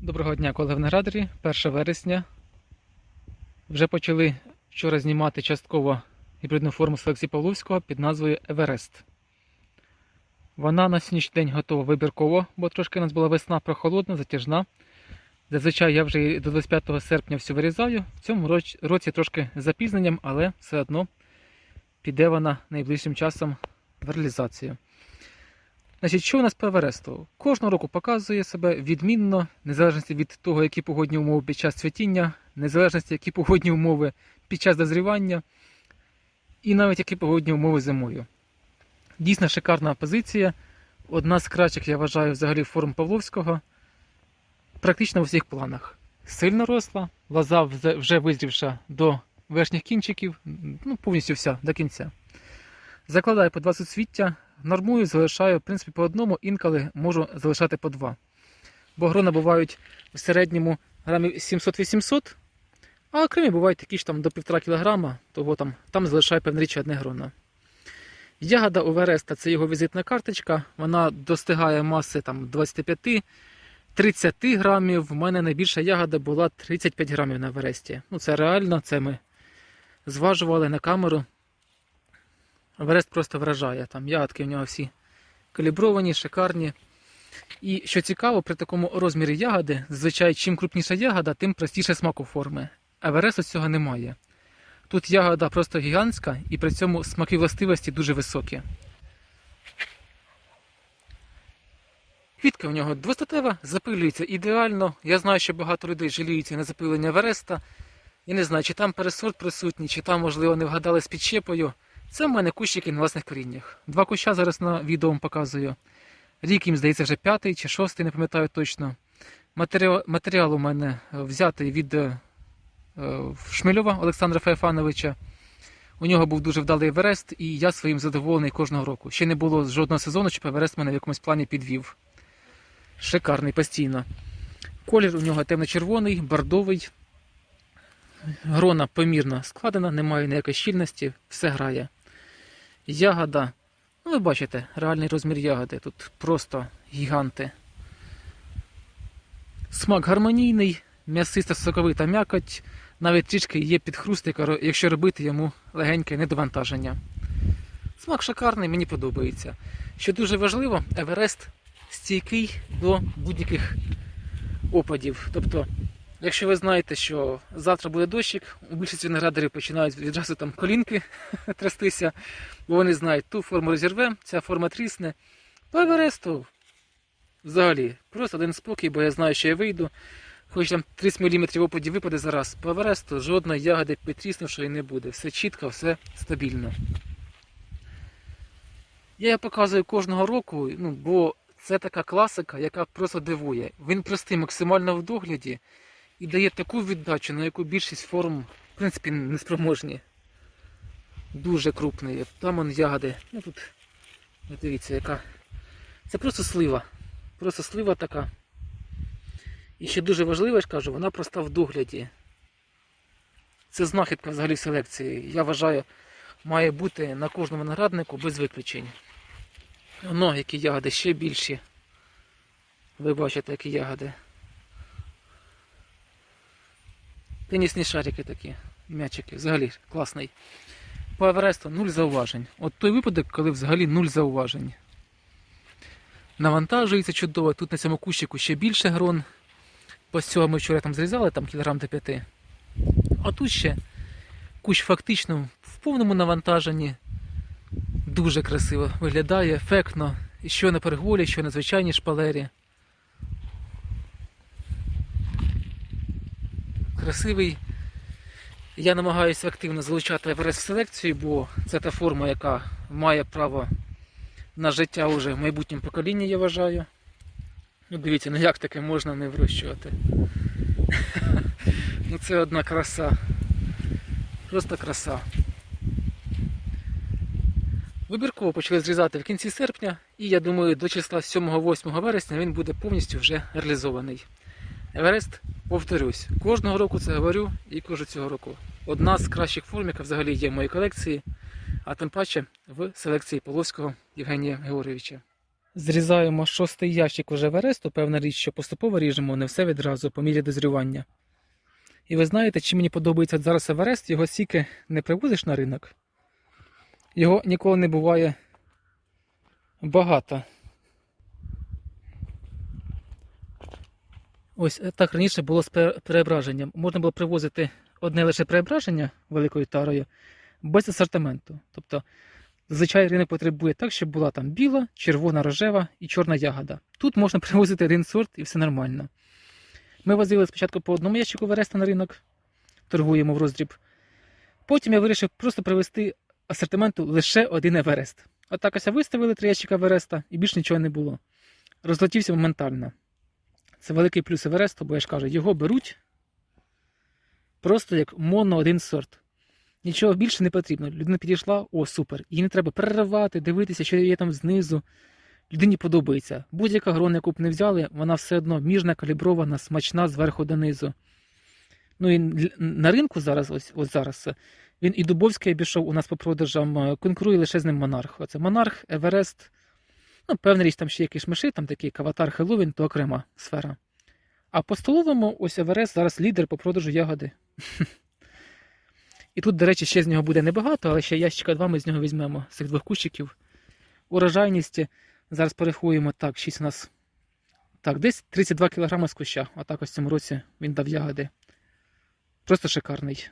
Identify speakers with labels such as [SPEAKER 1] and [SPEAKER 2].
[SPEAKER 1] Доброго дня, колеги виноградарі. 1 вересня. Вже почали вчора знімати частково гібридну форму селекції Павловського під назвою Еверест. Вона на сьогоднішній день готова вибірково, бо трошки у нас була весна прохолодна, затяжна. Зазвичай я вже до 25 серпня все вирізаю. В цьому році трошки з запізненням, але все одно піде вона найближчим часом в реалізацію. Значить, що у нас по Евересту? Кожного року показує себе відмінно, незалежно від того, які погодні умови під час цвітіння, незалежно які погодні умови під час дозрівання, і навіть які погодні умови зимою. Дійсно шикарна позиція. Одна з кращих, я вважаю, взагалі форм Павловського. Практично у всіх планах. Сильно росла, лоза вже- визрівша до верхніх кінчиків, ну повністю вся до кінця. Закладаю по 20 свіття, нормую, залишаю, в принципі, по одному, інколи можу залишати по два. Бо грона бувають в середньому грамів 700-800, а окремі бувають такі ж там до 1,5 кг, того там, там залишаю певне річ одне грона. Ягода у Вереста це його візитна карточка, вона достигає маси там 25 30 грамів. В мене найбільша ягода була 35 грамів на Вересті. Ну це реально, це ми зважували на камеру. Верест просто вражає. Там ягодки в нього всі калібровані, шикарні. І що цікаво, при такому розмірі ягоди, зазвичай, чим крупніша ягода, тим простіше смаку форми. А Вересту цього немає. Тут ягода просто гігантська і при цьому смаки властивості дуже високі. Квітка в нього двостатева, запилюється ідеально. Я знаю, що багато людей жаліються на запилення Вереста. Я не знаю, чи там пересорт присутній, чи там, можливо, не вгадали з підщепою. Це в мене кущики на власних коріннях. Два куща зараз на відео вам показую. Рік їм, здається, вже п'ятий чи шостий, не пам'ятаю точно. Матеріал, матеріал у мене взятий від е, Шмельова Олександра Феофановича. У нього був дуже вдалий Еверест, і я своїм задоволений кожного року. Ще не було жодного сезону, щоб Еверест мене в якомусь плані підвів. Шикарний постійно. Колір у нього темно-червоний, бордовий. Грона помірно складена, немає ніякої щільності, все грає. Ягода. Ну, ви бачите, реальний розмір ягоди. Тут просто гіганти. Смак гармонійний, м'ясиста соковита м'якоть. Навіть трішки є підхрустик, ро- якщо робити йому легеньке недовантаження. Смак шикарний, мені подобається. Що дуже важливо, Еверест стійкий до будь-яких опадів. Тобто, якщо ви знаєте, що завтра буде дощик, у більшості виноградарів починають відразу там колінки трястися, бо вони знають, ту форму розірве, ця форма трісне. По Евересту взагалі просто один спокій, бо я знаю, що я вийду. Хоч там 30 мм опадів випаде зараз, по Евересту жодної ягоди підтріснувшої не буде. Все чітко, все стабільно. Я показую кожного року, ну, бо це така класика, яка просто дивує. Він простий максимально в догляді і дає таку віддачу, на яку більшість форм, в принципі, не спроможні. Дуже крупний. Там он ягоди. Ну тут, дивіться, яка. Це просто слива. Просто слива така. І ще дуже важливо, я ж кажу, вона проста в догляді. Це знахідка взагалі селекції. Я вважаю, має бути на кожному винограднику без виключень. Воно, які ягоди ще більші. Ви бачите, які ягоди. Тенісні шарики такі, м'ячики, взагалі класний. По Евересту нуль зауважень. От той випадок, коли взагалі нуль зауважень. Навантажується чудово, тут на цьому кущику ще більше грон. Ось цього ми вчора там зрізали, там кілограм до п'яти. А тут ще кущ фактично в повному навантаженні. Дуже красиво виглядає, ефектно. І що на переголі, що на звичайній шпалері. Красивий. Я намагаюся активно залучати Еверест в селекцію, бо це та форма, яка має право на життя уже в майбутньому поколінні, я вважаю. Ну дивіться, ну як таке можна не вирощувати? ну це одна краса. Просто краса. Вибірково почали зрізати в кінці серпня, і я думаю, до числа 7-8 вересня він буде повністю вже реалізований. Еверест, повторюсь, кожного року це говорю і кажу цього року. Одна з кращих форм, яка взагалі є в моїй колекції, а тим паче в селекції Павловського Євгенія Георгійовича. Зрізаємо шостий ящик уже Евересту, певна річ, що поступово ріжемо не все відразу по мірі дозрівання. І ви знаєте, чим мені подобається зараз Еверест, його сіки не привозиш на ринок. Його ніколи не буває багато. Ось е, так раніше було з пере- переображенням. Можна було привозити одне лише переображення великою тарою без асортименту. Тобто, зазвичай ринок потребує так, щоб була там біла, червона, рожева і чорна ягода. Тут можна привозити один сорт і все нормально. Ми возили спочатку по одному ящику Вереста на ринок, торгуємо в роздріб. Потім я вирішив просто привезти асортименту лише один Еверест. Отак ось виставили три ящика Евереста і більш нічого не було. Розлетівся моментально. Це великий плюс Евересту, бо я ж кажу, його беруть просто як моно один сорт. Нічого більше не потрібно. Людина підійшла, о, супер. Їй не треба переривати, дивитися, що є там знизу. Людині подобається. Будь-яка грона, яку б не взяли, вона все одно міжна, калібрована, смачна зверху донизу. Ну і на ринку зараз, ось, ось зараз, він і Дубовський обійшов у нас по продажам, е, конкурує лише з ним Монарх. Оце Монарх, Еверест. Ну, певна річ, там ще є кишмиши, там такі Каватар, Хеллоуін, то окрема сфера. А по столовому ось Еверест зараз лідер по продажу ягоди. І тут, до речі, ще з нього буде небагато, але ще ящика два ми з нього візьмемо, з цих двох кущиків. Урожайність зараз порахуємо так, 6 у нас. Так, десь 32 кг з куща. Отак ось цьому році він дав ягоди. Просто шикарний.